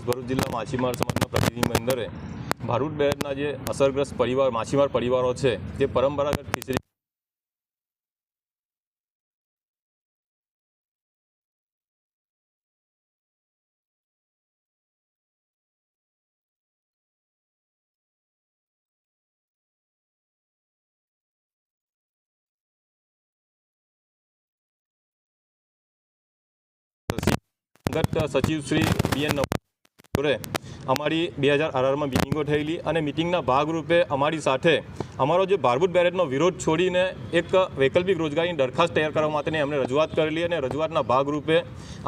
ખાસ ભરૂચ જિલ્લા માછીમાર સમાજના પ્રતિનિધિ મંદરે ભારૂટ બેરના જે અસરગ્રસ્ત પરિવાર, માછીમાર પરિવારો છે, તે પરંપરાગત ફિશરી સચિવ શ્રી બી એન જોડે અમારી બે હજાર અઢારમાં મિટિંગો થયેલી અને મિટિંગના ભાગરૂપે અમારી સાથે અમારો જે ભારભૂત બેરેટનો વિરોધ છોડીને એક વૈકલ્પિક રોજગારીની દરખાસ્ત તૈયાર કરવા માટેની અમને રજૂઆત કરેલી અને રજૂઆતના ભાગરૂપે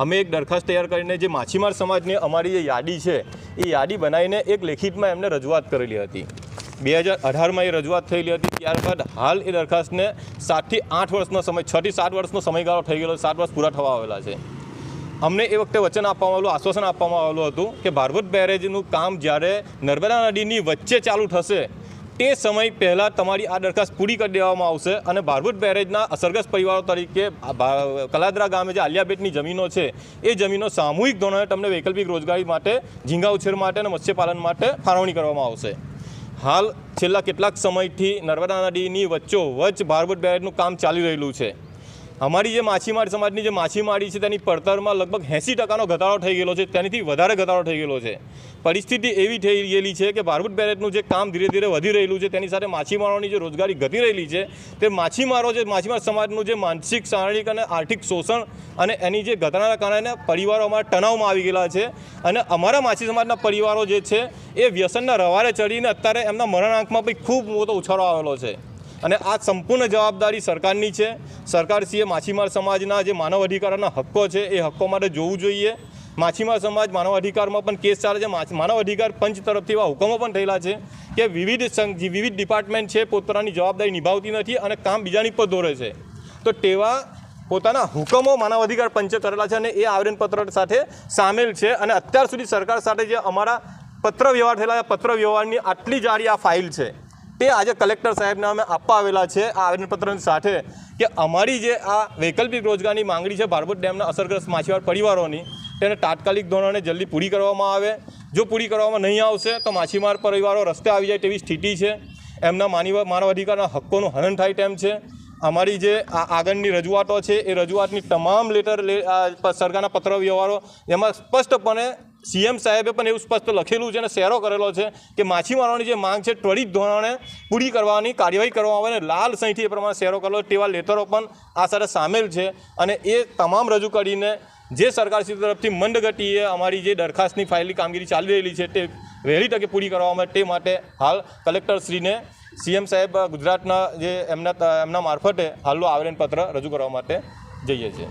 અમે એક દરખાસ્ત તૈયાર કરીને જે માછીમાર સમાજની અમારી જે યાદી છે, એ યાદી બનાવીને એક લેખિતમાં એમને રજૂઆત કરેલી હતી. બે હજાર અઢારમાં એ રજૂઆત થયેલી હતી, ત્યારબાદ હાલ એ દરખાસ્તને સાતથી આઠ વર્ષનો સમય છથી સાત વર્ષનો સમયગાળો થઈ ગયેલો સાત વર્ષ પૂરા થવા આવેલા છે. અમને એ વખતે વચન આપવામાં આવેલું આશ્વાસન આપવામાં આવેલું હતું કે ભારભૂત બેરેજનું કામ જ્યારે નર્મદા નદીની વચ્ચે ચાલુ થશે, તે સમય પહેલાં તમારી આ દરખાસ્ત પૂરી કરી દેવામાં આવશે અને ભારભૂત બેરેજના અસરગ્રસ્ત પરિવારો તરીકે કલાદરા ગામે જે આલિયાબેટની જમીનો છે, એ જમીનો સામૂહિક ધોરણે તમને વૈકલ્પિક રોજગારી માટે ઝીંગા ઉછેર માટે અને મત્સ્યપાલન માટે ફાળવણી કરવામાં આવશે. હાલ છેલ્લા કેટલાક સમયથી નર્મદા નદીની વચ્ચો વચ્ચ ભારભૂત બેરેજનું કામ ચાલી રહેલું છે. અમારી જે માછીમાર સમાજની જે માછીમારી છે તેની પડતરમાં લગભગ એંસી ટકાનો ઘટાડો થઈ ગયેલો છે, તેનાથી વધારે ઘટાડો થઈ ગયેલો છે. પરિસ્થિતિ એવી થઈ ગયેલી છે કે ભારવૂટ બેરેટનું જે કામ ધીરે ધીરે વધી રહેલું છે, તેની સાથે માછીમારોની જે રોજગારી ઘટી રહેલી છે, તે માછીમારો જે, માછીમાર સમાજનું જે માનસિક, શારીરિક અને આર્થિક શોષણ અને એની જે ઘટનાના કારણે પરિવારો અમારા તણાવમાં આવી ગયેલા છે અને અમારા માછી સમાજના પરિવારો જે છે એ વ્યસનના રવારે ચડીને અત્યારે એમના મરણાંકમાં બી ખૂબ મોટો ઉછાળો આવેલો છે. અને આ સંપૂર્ણ જવાબદારી સરકારની છે. સરકારશ્રીએ માછીમાર સમાજના જે માનવ અધિકારોના હક્કો છે, એ હક્કો માટે જોવું જોઈએ. માછીમાર સમાજ માનવ અધિકારમાં પણ કેસ ચાલે છે. માનવ અધિકાર પંચ તરફથી એવા હુકમો પણ થયેલા છે કે વિવિધ વિવિધ ડિપાર્ટમેન્ટ છે પોતાની જવાબદારી નિભાવતી નથી અને કામ બીજાની પર દોરે છે. તો તેવા પોતાના હુકમો માનવ અધિકાર પંચે કરેલા છે અને એ આવેદનપત્ર સાથે સામેલ છે અને અત્યાર સુધી સરકાર સાથે જે અમારા પત્ર વ્યવહાર થયેલા પત્ર વ્યવહારની આટલી જાડી આ ફાઇલ છે. તે આજે કલેક્ટર સાહેબને અમે આપવા આવેલા છે આ આવેદનપત્રની સાથે કે અમારી જે આ વૈકલ્પિક રોજગારની માંગણી છે ભારબત ડેમના અસરગ્રસ્ત માછીમાર પરિવારોની, તેને તાત્કાલિક ધોરણે જલ્દી પૂરી કરવામાં આવે. જો પૂરી કરવામાં નહીં આવશે, તો માછીમાર પરિવારો રસ્તે આવી જાય તેવી સ્થિતિ છે. એમના માનવ માનવ અધિકારના હક્કોનું હનન થાય તેમ છે. અમારી જે આગળની રજૂઆતો છે, એ રજૂઆતની તમામ લેટર સરકારના પત્ર વ્યવહારો એમાં સ્પષ્ટપણે સીએમ સાહેબે પણ એવું સ્પષ્ટ લખેલું છે અને શેરો કરેલો છે કે માછીમારોની જે માંગ છે, ત્વરિત ધોરણે પૂરી કરવાની, કાર્યવાહી કરવામાં આવે અને લાલ સહીથી એ પ્રમાણે શેરો કરેલો તેવા લેટરો પણ આ સાથે સામેલ છે અને એ તમામ રજૂ કરીને જે સરકારશ્રી તરફથી મંદગતિએ અમારી જે દરખાસ્તની ફાઇલની કામગીરી ચાલી રહેલી છે તે વહેલી તકે પૂરી કરવામાં તે માટે હાલ કલેક્ટરશ્રીને સીએમ સાહેબ ગુજરાતના જે એમના એમના મારફતે હાલનું આવેદનપત્ર રજૂ કરવા માટે જઈએ છીએ.